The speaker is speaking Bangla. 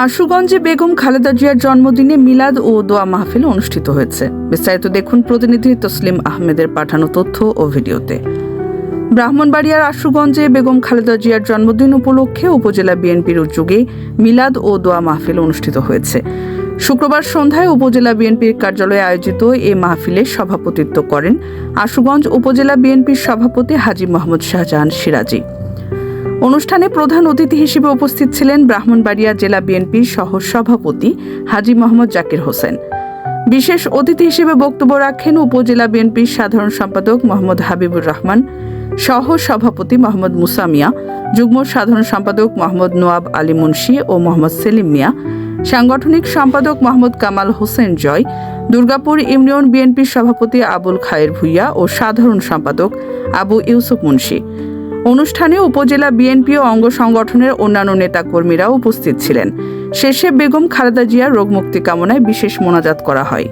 আশুগঞ্জে বেগম খালেদা জিয়ার জন্মদিনে মিলাদ ও দোয়া মাহফিল অনুষ্ঠিত হয়েছে। বিস্তারিত দেখুন প্রতিনিধি তসলিম আহমেদের পাঠানো তথ্য ও ভিডিওতে। ব্রাহ্মণবাড়িয়ার আশুগঞ্জে বেগম খালেদা জিয়ার জন্মদিন উপলক্ষে উপজেলা বিএনপির উদ্যোগে মিলাদ ও দোয়া মাহফিল অনুষ্ঠিত হয়েছে। শুক্রবার সন্ধ্যায় উপজেলা বিএনপির কার্যালয়ে আয়োজিত এ মাহফিলে সভাপতিত্ব করেন আশুগঞ্জ উপজেলা বিএনপির সভাপতি হাজী মোহাম্মদ শাহজাহান সিরাজি। অনুষ্ঠানে প্রধান অতিথি হিসেবে উপস্থিত ছিলেন ব্রাহ্মণবাড়িয়া জেলা বিএনপির সহ সভাপতি হাজী মোহাম্মদ জাকির হোসেন। বিশেষ অতিথি হিসেবে বক্তব্য রাখেন উপজেলা বিএনপির সাধারণ সম্পাদক মোহাম্মদ হাবিবুর রহমান সহ সভাপতি মোহাম্মদ মুসা মিয়া, যুগ্ম সাধারণ সম্পাদক মোহাম্মদ নোয়াব আলী মুন্সি ও মোহাম্মদ সেলিম মিয়া, সাংগঠনিক সম্পাদক মোহাম্মদ কামাল হোসেন জয়, দুর্গাপুর ইউনিয়ন বিএনপির সভাপতি আবুল খায়ের ভুইয়া ও সাধারণ সম্পাদক আবু ইউসুফ মুন্সি। অনুষ্ঠানে উপজেলা বিএনপি ও অঙ্গ সংগঠনের অন্যান্য নেতাকর্মীরাও উপস্থিত ছিলেন। শেষে বেগম খালেদা জিয়ার রোগমুক্তি কামনায় বিশেষ মোনাজাত করা হয়।